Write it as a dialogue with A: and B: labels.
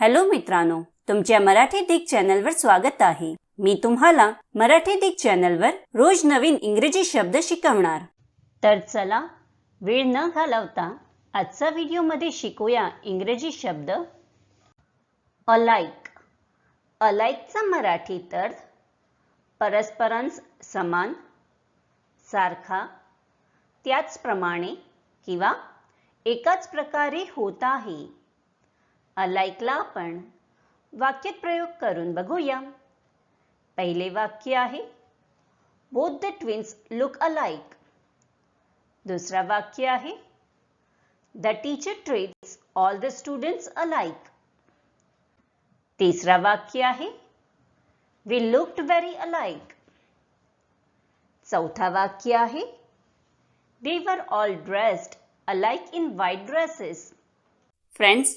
A: Hello मित्रांनो तुमच्या मराठी दिग चॅनलवर स्वागत आहे. मी तुम्हाला मराठी दिग चॅनलवर रोज नवीन इंग्रजी शब्द शिकवणार. तर चला वेळ न घालवता आजचा व्हिडिओमध्ये शिकूया इंग्रजी शब्द. अलाईक अलाईकचा मराठी तर परस्परांस समान सारखा त्याचप्रमाणे किंवा एकाच प्रकारे होत आहे. अलाइकला आपण. वाक्यात प्रयोग करून बघूया. पहिले वाक्य आहे both the twins look alike दुसरा वाक्य आहे the teacher treats all the students alike तिसरा वाक्य आहे वी लुक्ड व्हेरी अलाइक चौथा वाक्य आहे they were all dressed alike in white dresses friends